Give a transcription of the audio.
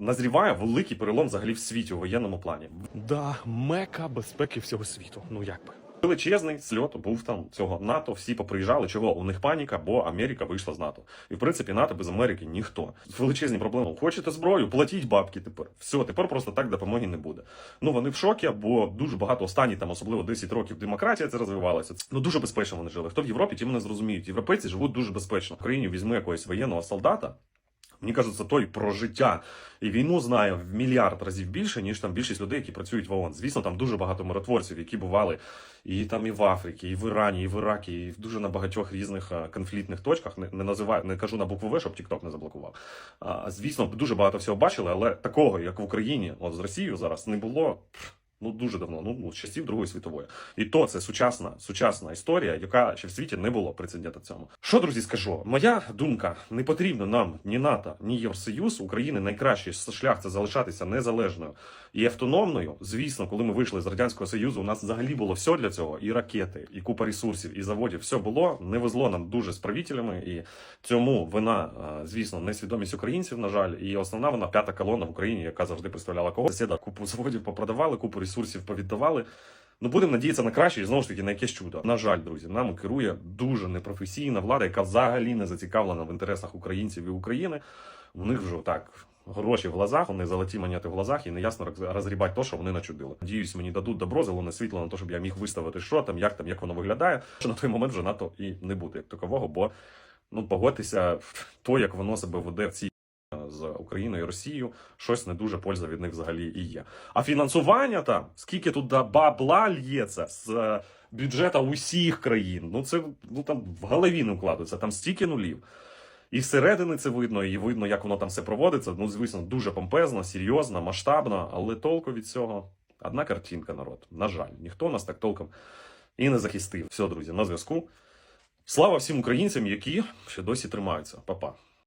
Назріває великий перелом взагалі в світі у воєнному плані. Да, мека безпеки всього світу. Ну як би. Величезний сльот був там цього НАТО. Всі поприїжджали. Чого у них паніка, бо Америка вийшла з НАТО. І в принципі НАТО без Америки ніхто. Величезні проблеми. Хочете зброю? Платіть бабки тепер. Все, тепер просто так допомоги не буде. Ну вони в шокі, бо дуже багато останні там, особливо 10 років демократія це розвивалася. Ну дуже безпечно вони жили. Хто в Європі, ті мене зрозуміють. Європейці живуть дуже безпечно. В Україні візьми якогось воєнного солдата. Мені кажеться, той про життя і війну знає в мільярд разів більше, ніж там більшість людей, які працюють в ООН. Звісно, там дуже багато миротворців, які бували і там і в Африці, і в Ірані, і в Іракі, і дуже на багатьох різних е, конфліктних точках. Не, не називаю, не кажу на букву В, щоб TikTok не заблокував. А, звісно, дуже багато всього бачили, але такого, як в Україні, от з Росією зараз не було. Ну дуже давно, ну з часів Другої світової, і то це сучасна сучасна історія, яка ще в світі не було прецедента цьому. Що друзі, скажу? Моя думка: не потрібно нам ні НАТО, ні Євросоюз. України найкращий шлях це залишатися незалежною і автономною. Звісно, коли ми вийшли з радянського союзу, у нас взагалі було все для цього: і ракети, і купа ресурсів, і заводів. Все було. Не везло нам дуже з правителями, і цьому вина, е, звісно, несвідомість українців. На жаль, і основна вона п'ята колона в Україні, яка завжди представляла кого сусіда. Купу заводів попrodавали, купу ресурсів повіддавали. Ну, будемо надіятися на краще і знову ж таки на якесь чудо. На жаль, друзі, нами керує дуже непрофесійна влада, яка взагалі не зацікавлена в інтересах українців і України. У них вже так. Гроші в глазах, вони золоті монети в глазах, і неясно роз- розгрібати то, що вони начудили. Надіюсь, мені дадуть добро, зелене світло на те, щоб я міг виставити, що там, як там, як воно виглядає. Що на той момент вже НАТО і не буде як такового, бо ну погодьтеся, то як воно себе веде в цій з Україною і Росією, щось не дуже польза від них взагалі і є. А фінансування там, скільки тут бабла лється з е, бюджета усіх країн, ну це ну там в голові не вкладається, там стільки нулів. І зсередини це видно, і видно, як воно там все проводиться. Ну, звісно, дуже помпезно, серйозно, масштабно, але толку від цього одна картинка, народ. На жаль, ніхто нас так толком і не захистив. Все, друзі, на зв'язку. Слава всім українцям, які ще досі тримаються. Па-па.